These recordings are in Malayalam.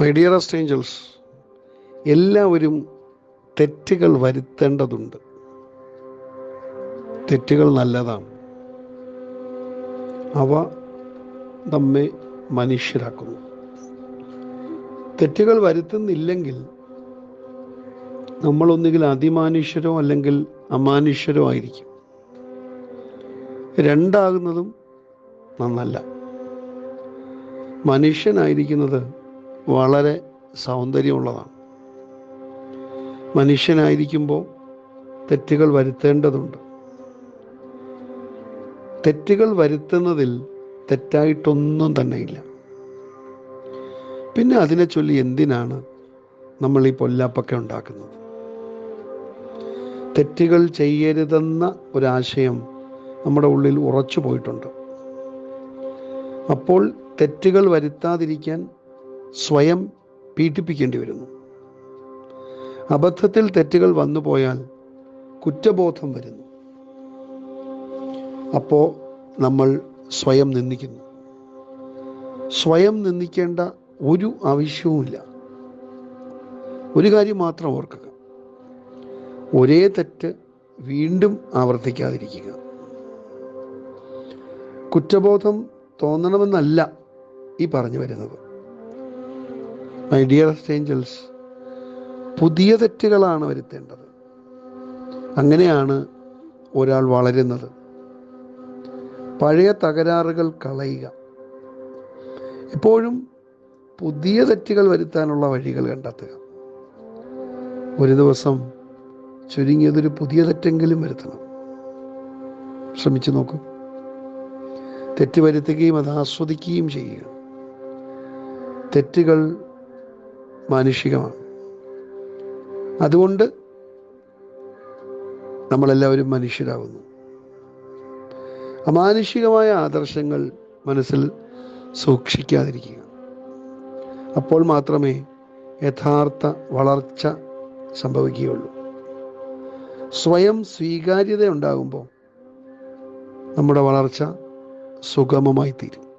മൈ ഡിയറസ്റ്റ് ഏഞ്ചൽസ് എല്ലാവരും തെറ്റുകൾ വരുത്തേണ്ടതുണ്ട്. തെറ്റുകൾ നല്ലതാണ്. അവ നമ്മെ മനുഷ്യരാക്കുന്നു. തെറ്റുകൾ വരുത്തുന്നില്ലെങ്കിൽ നമ്മളൊന്നുകിൽ അതിമാനുഷ്യരോ അല്ലെങ്കിൽ അമാനുഷ്യരോ ആയിരിക്കും. രണ്ടാകുന്നതും നന്നല്ല. മനുഷ്യനായിരിക്കുന്നത് വളരെ സൗന്ദര്യമുള്ളതാണ്. മനുഷ്യനായിരിക്കുമ്പോൾ തെറ്റുകൾ വരുത്തേണ്ടതുണ്ട്. തെറ്റുകൾ വരുത്തുന്നതിൽ തെറ്റായിട്ടൊന്നും തന്നെയില്ല. പിന്നെ അതിനെ ചൊല്ലി എന്തിനാണ് നമ്മൾ ഈ പൊല്ലാപ്പൊക്കെ ഉണ്ടാക്കുന്നത്? തെറ്റുകൾ ചെയ്യരുതെന്ന ഒരാശയം നമ്മുടെ ഉള്ളിൽ ഉറച്ചു പോയിട്ടുണ്ട് അപ്പോൾ തെറ്റുകൾ വരുത്താതിരിക്കാൻ സ്വയം പീഡിപ്പിക്കേണ്ടി വരുന്നു. അബദ്ധത്തിൽ തെറ്റുകൾ വന്നു പോയാൽ കുറ്റബോധം വരുന്നു. അപ്പോൾ നമ്മൾ സ്വയം നിന്ദിക്കുന്നു. സ്വയം നിന്ദിക്കേണ്ട ഒരു ആവശ്യവുമില്ല. ഒരു കാര്യം മാത്രം ഓർക്കുക. ഒരേ തെറ്റ് വീണ്ടും ആവർത്തിക്കാതിരിക്കുക. കുറ്റബോധം തോന്നണമെന്നല്ല ഈ പറഞ്ഞു വരുന്നത്. മൈ ഡിയർ ഏഞ്ചൽസ് പുതിയ തെറ്റുകളാണ് വരുത്തേണ്ടത്. അങ്ങനെയാണ് ഒരാൾ വളരുന്നത്. പഴയ തകരാറുകൾ കളയുക. എപ്പോഴും പുതിയ തെറ്റുകൾ വരുത്താനുള്ള വഴികൾ കണ്ടെത്തുക. ഒരു ദിവസം ചുരുങ്ങിയതൊരു പുതിയ തെറ്റെങ്കിലും വരുത്തണം. ശ്രമിച്ചു നോക്കൂ. തെറ്റ് വരുത്തുകയും അത് ആസ്വദിക്കുകയും ചെയ്യുക. തെറ്റുകൾ മാനുഷികമാണ്. അതുകൊണ്ട് നമ്മളെല്ലാവരും മനുഷ്യരാകുന്നു. അമാനുഷികമായ ആദർശങ്ങൾ മനസ്സിൽ സൂക്ഷിക്കാതിരിക്കുക. അപ്പോൾ മാത്രമേ യഥാർത്ഥ വളർച്ച സംഭവിക്കുകയുള്ളൂ. സ്വയം സ്വീകാര്യത ഉണ്ടാകുമ്പോൾ നമ്മുടെ വളർച്ച സുഗമമായി തീരും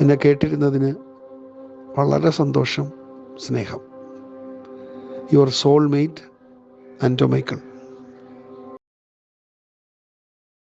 എന്നെ കേട്ടിരുന്നതിന് വളരെ സന്തോഷം സ്നേഹം. Your soulmate Anto Michael